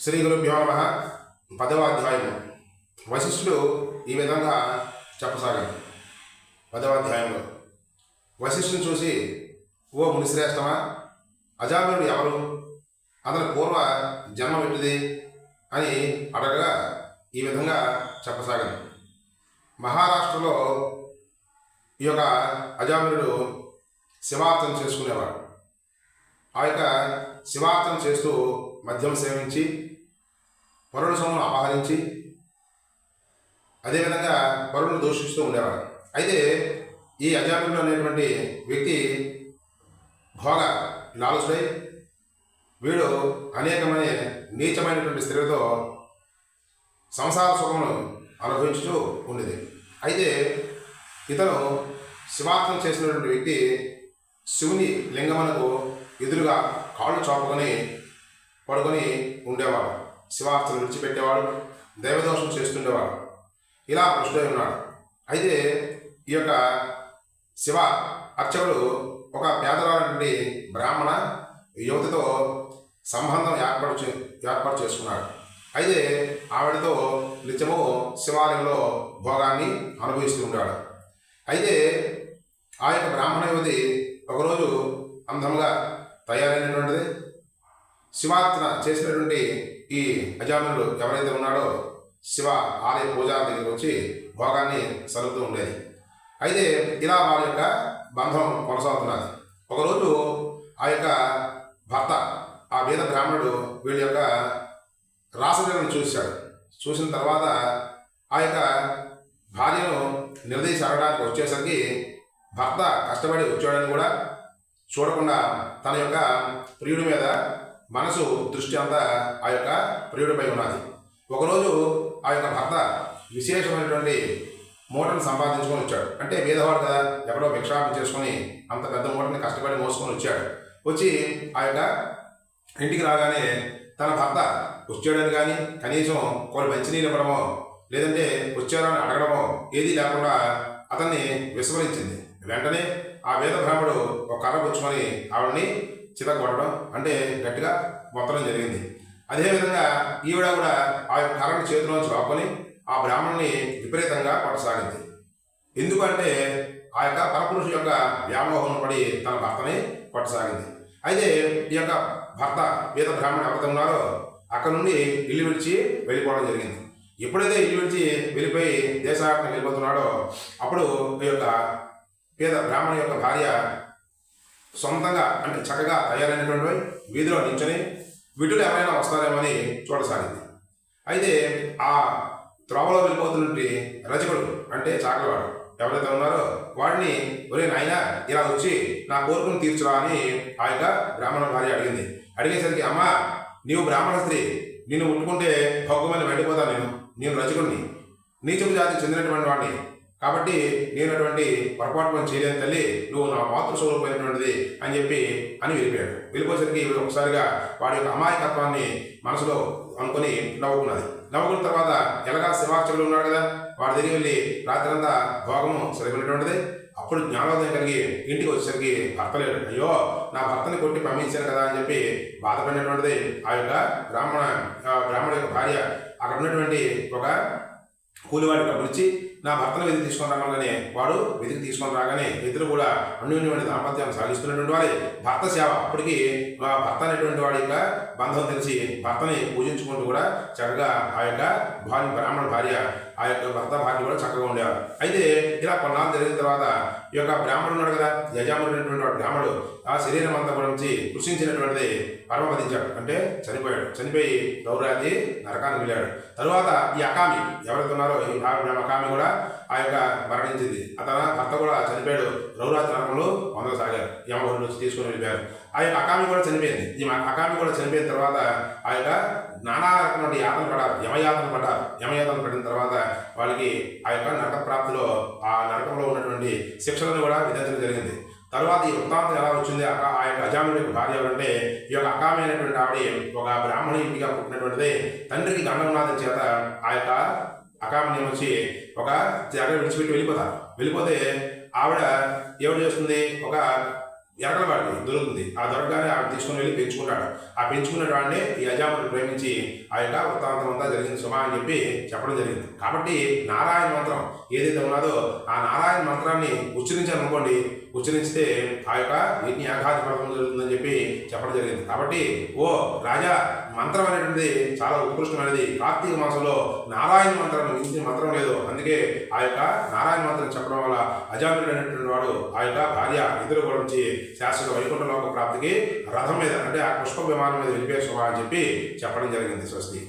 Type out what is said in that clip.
శ్రీ గురుభ్యో నమ. పదవ అధ్యాయము. వశిష్ఠుడు ఈ విధంగా చెప్పసాగాడు. పదవ అధ్యాయంలో. వశిష్ఠుని చూసి ఓ మునిశ్రేష్టమా అజామినుడు ఎవరు? అతని పూర్వ జన్మ పెట్టిది అని అడగగా ఈ విధంగా చెప్పసాగాను మహారాష్ట్రలో ఈ యొక్క అజామినుడు శివార్థం చేసుకునేవాడు. ఆ యొక్క శివార్థం చేస్తూ మద్యం సేవించి పరుల సొమ్మును అపహరించి అదేవిధంగా పరులను దూషిస్తూ ఉండేవాడు అయితే ఈ అజామినుడు అనేటువంటి వ్యక్తి భోగ లాలసుడై వీడు అనేకమైన నీచమైనటువంటి స్త్రీలతో సంసార సుఖమును అనుభవించుతూ ఉండేది. అయితే ఇతను శివార్థం చేసినటువంటి వ్యక్తి శివుని లింగమునకు ఎదురుగా కాళ్ళు చాపుకొని పడుకొని ఉండేవాడు. శివార్చన విడిచిపెట్టేవాడు దైవదోషం చేస్తుండేవాడు. ఇలా కృష్ణుడై ఉన్నాడు. అయితే ఈ యొక్క శివ అర్చకుడు ఒక పేదరాటువంటి బ్రాహ్మణ యువతితో సంబంధం ఏర్పాటు చే ఏర్పాటు చేసుకున్నాడు. అయితే ఆవిడతో నిత్యము శివాలయంలో భోగాన్ని అనుభవిస్తూ ఉంటాడు. అయితే ఆ యొక్క బ్రాహ్మణ యువతి ఒకరోజు అందముగా తయారైనటువంటిది శివార్చన చేసినటువంటి ఈ అజామనుడు ఎవరైతే ఉన్నాడో శివ ఆలయ పూజారి దగ్గరికి వచ్చి భోగాన్ని సలుపుతూ ఉండేది. అయితే ఇలా వారి యొక్క బంధం కొనసాగుతున్నది. ఒకరోజు ఆ యొక్క భర్త ఆ వేద బ్రాహ్మణుడు వీళ్ళ యొక్క రాసలీలను చూశాడు. చూసిన తర్వాత ఆ యొక్క భార్యను నిలదీసి అడగడానికి వచ్చేసరికి భర్త కష్టపడి వచ్చాడని కూడా చూడకుండా తన యొక్క ప్రియుడి మీద మనసు దృష్టి అంతా ఆ యొక్క ప్రియుడిపై ఉన్నది. ఒకరోజు ఆ యొక్క భర్త విశేషమైనటువంటి మూటను సంపాదించుకొని వచ్చాడు. అంటే పేదవాడు కదా ఎవడో భిక్షాపం చేసుకొని అంత పెద్ద మూటని కష్టపడి మోసుకొని వచ్చాడు. వచ్చి ఆ యొక్క ఇంటికి రాగానే తన భర్త వచ్చాడని కానీ కనీసం కొన్ని మంచినీళ్ళు ఇవ్వడమో లేదంటే వచ్చారా అని అడగడమో ఏది లేకుండా అతన్ని విస్మరించింది. వెంటనే ఆ వేద బ్రాహ్మడు ఒక కర్ర పుచ్చుకొని ఆవిడని చితగొట్టడం అంటే గట్టిగా మొత్తడం జరిగింది. అదేవిధంగా ఈవిడ కూడా ఆ యొక్క కర్రని చేతిలోంచి లాక్కొని ఆ బ్రాహ్మణుని విపరీతంగా కొట్టసాగింది ఎందుకంటే ఆ యొక్క పరపురుషు యొక్క వ్యామోహం పడి తన భర్తని కొట్టసాగింది అయితే ఈ యొక్క భర్త వేద బ్రాహ్మణ ఎవరితో ఉన్నారో అక్కడ నుండి ఇల్లు విడిచి వెళ్ళిపోవడం జరిగింది. ఎప్పుడైతే ఇల్లు విడిచి వెళ్ళిపోయి దేశాటన వెళ్ళిపోతున్నాడో అప్పుడు ఈ యొక్క పేద బ్రాహ్మణ యొక్క భార్య సొంతంగా అంటే చక్కగా తయారైనటువంటి వీధిలో నించొని విటులు ఎవరైనా వస్తారేమని చూడసాగింది. అయితే ఆ త్రోవలో వెళ్ళిపోతున్నటువంటి రజకుడు అంటే చాకలవాడు ఎవరైతే ఉన్నారో వాడిని ఒరే నాయన ఇలా వచ్చి నా కోరికను తీర్చురా అని ఆ యొక్క బ్రాహ్మణ భార్య అడిగింది. అడిగేసరికి అమ్మా నీవు బ్రాహ్మణ స్త్రీ నిన్ను ముట్టుకుంటే భోగమని వెళ్ళిపోతా నేను నేను రజకుడిని నీచపు జాతికి చెందినటువంటి వాడిని కాబట్టి నేను అటువంటి పొరపాటు చేయలేదు చేయలేని తల్లి నువ్వు నా మాతృ స్వరూపమైనటువంటిది అని చెప్పి అని వెళ్ళిపోయాడు. వెళ్ళిపోయేసరికి ఈవిడ ఒకసారిగా వాడి యొక్క అమాయకత్వాన్ని మనసులో అనుకుని నవ్వుకున్నది. నవ్వుకున్న తర్వాత ఎలాగా శివార్చకుడు ఉన్నాడు కదా? వాడి దగ్గరికి వెళ్ళి రాత్రంతా భోగము సరిపోయినటువంటిది. అప్పుడు జ్ఞానోదయం కలిగి ఇంటికి వచ్చేసరికి భర్త లేడు. అయ్యో నా భర్తని కొట్టి పంపించాను కదా అని చెప్పి బాధపడినటువంటిది ఆ యొక్క బ్రాహ్మణ బ్రాహ్మణ యొక్క భార్య. అక్కడ ఉన్నటువంటి ఒక కూలివాడికి డబ్బులు నా భర్తను వెతికి తీసుకొని రాగానే వాడు వెతికి తీసుకొని రాగానే ఇద్దరు కూడా అన్యోన్యమైన దాంపత్యాన్ని సాగిస్తున్నటువంటి వారి. భర్త సేవ అప్పటికి ఆ భర్త అనేటువంటి వాడి యొక్క బంధం తెలిసి భర్తని పూజించుకుంటూ కూడా చక్కగా ఆ యొక్క భార్య బ్రాహ్మణ భార్య ఆ యొక్క భర్త భార్య కూడా చక్కగా ఉండేవారు. అయితే ఇలా కొన్నాళ్ళు జరిగిన తర్వాత ఈ యొక్క బ్రాహ్మణుడు ఉన్నాడు కదా యజాముడైనటువంటి వాడు బ్రాహ్మణుడు ఆ శరీరం అంతా కూడా నుంచి కృషించినటువంటిది పరమపదించాడు అంటే చనిపోయాడు. చనిపోయి గౌరాతి నరకానికి వెళ్ళాడు. తరువాత ఈ అకామి ఎవరైతే ఉన్నారో ఈ అకామి కూడా ఆ యొక్క మరణించింది. అతను భర్త కూడా చనిపోయాడు. రౌరాతి నరకంలో పొందసాగారు యమగురు నుంచి తీసుకుని వెళ్ళిపోయారు. ఆ యొక్క అకామి కూడా చనిపోయింది. ఈ అకామి కూడా చనిపోయిన తర్వాత ఆ యొక్క నానా రకమైన యాతన పడారు యమయాతన పడ్డారు. యమయాతన పడిన తర్వాత వాళ్ళకి ఆ యొక్క నరక ప్రాప్తిలో ఆ నరకంలో ఉన్నటువంటి శిక్షలను కూడా విధించడం జరిగింది. తర్వాత ఈ వృత్తాంతం ఎలా వచ్చింది? అక్క ఆ యొక్క అజాముడి యొక్క భార్య అంటే ఈ యొక్క అకామి అయినటువంటి ఆవిడ ఒక బ్రాహ్మణ ఇంటిగా పుట్టినటువంటిది తండ్రికి గండమునాథం చేత ఆ యొక్క అకామిని వచ్చి ఒక జాగ్రత్త విడిచిపెట్టి వెళ్ళిపోతారు వెళ్ళిపోతే ఆవిడ ఏమిటి చేస్తుంది? ఒక ఎరగలవాడిని దొరుకుతుంది. ఆ దొరకగానే ఆవిడ తీసుకుని వెళ్ళి పెంచుకుంటాడు. ఆ పెంచుకున్న వాడిని ఈ అజాముడు ప్రేమించి ఆ యొక్క వృత్తాంతం అంతా జరిగింది. సుమా అని చెప్పి చెప్పడం జరిగింది. కాబట్టి నారాయణ మంత్రం ఏదైతే ఉన్నదో ఆ నారాయణ మంత్రాన్ని ఉచ్చరించాలనుకోండి ఉచ్చరించితే ఆ యొక్క యజ్ఞ ఆఘాత పడకం జరుగుతుందని చెప్పి చెప్పడం జరిగింది. కాబట్టి ఓ రాజా మంత్రం అనేటువంటిది చాలా ఉత్కృష్టమైనది. కార్తీక మాసంలో నారాయణ మంత్రం మించిన మంత్రం లేదు. అందుకే ఆ యొక్క నారాయణ మంత్రం చెప్పడం వల్ల అజామినుడు అనేటువంటి వాడు ఆ యొక్క భార్య ఇద్దరు కూడా నుంచి శాశ్వత వైకుంఠలోక ప్రాప్తికి రథం మీద అంటే ఆ పుష్ప విమానం మీద వెళ్ళిపోయే శుభ అని చెప్పి చెప్పడం జరిగింది స్వస్తి.